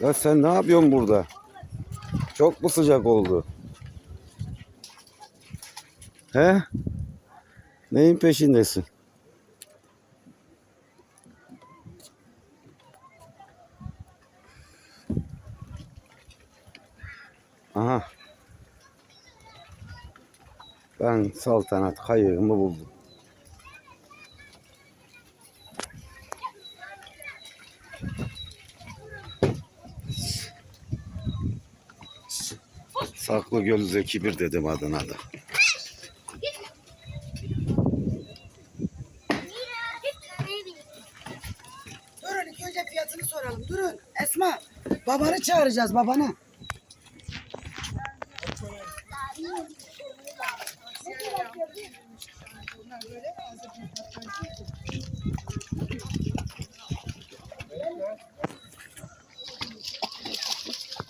Ya sen ne yapıyorsun burada? Çok mu sıcak oldu? He? Neyin peşindesin? Aha. Ben saltanat kayığımı buldum. Saklı Göl Zeki bir dedim adına da. Durun ilk önce fiyatını soralım. Durun Esma babanı çağıracağız babanı. Bunlar böyle